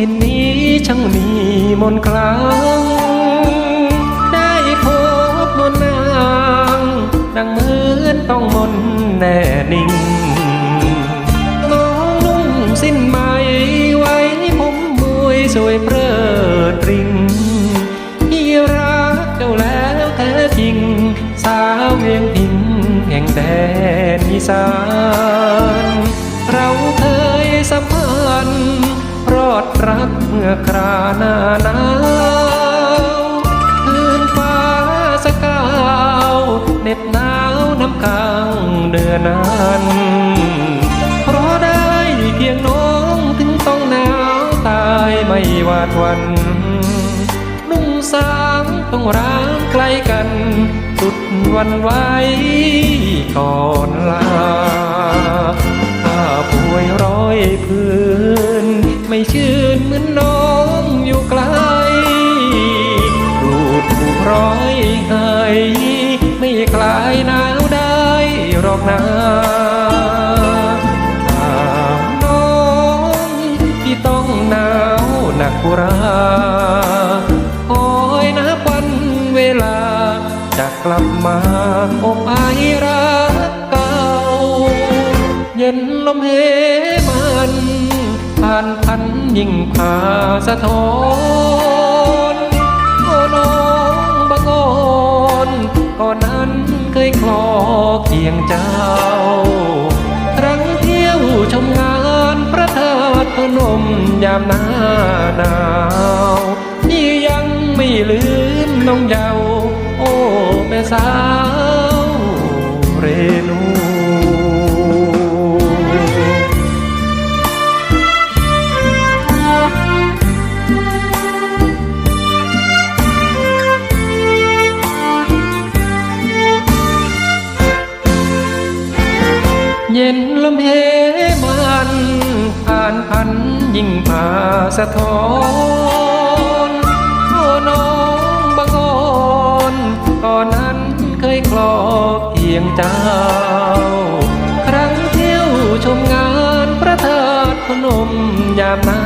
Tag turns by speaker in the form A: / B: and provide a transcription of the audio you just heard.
A: หินนี้ช่างมีมนคลังได้พบมนนางดังเหมือนต้องมนแน่นิ่งน้องนุ่งสิ้นไหมไว้ผมมวยสวยเพลิดริงที่รักเจ้าแล้วแท้จริง สาวเวียงพิงแห่งแดนอีสาน เราเคยสัมพันธ์ อดรักเมื่อคราหน้าหนาวคืนฟ้าสกาวเหน็บหนาวน้ำค้างเดือนนั้นเพราะได้เพียงน้องถึงต้องหนาวตายไม่หวาดหวันนุ่งสางต้องร้างไกลกัน สุดวันไหวก่อนลา ไม่ชื่นเหมือนน้องอยู่ไกลรูดผูกร้อยหายไม่คลายหนาวได้หรอกนะถามน้องที่ต้องหนาวหนักกุราคอยนับวันเวลา จะกลับมาอบอายรักเก่า เย็นลมเหมัน ผ่านพันยิ่งพาสะท้อนโอ้น้องบางอ่อนก่อนนั้นเคยคลอเคียงเจ้า ครั้งเที่ยวชมงานพระธาตุพนมยามหน้าหนาวที่ยังไม่ลืมน้องเยาว์โอ้แม่สาว เย็นลมเหมันผ่านพันยิ่งผ่าสะท้อนโอ้น้องบางอ่อนก่อนนั้นเคยคลอเคียงเจ้า ครั้งเที่ยวชมงานพระธาตุพนมยามนา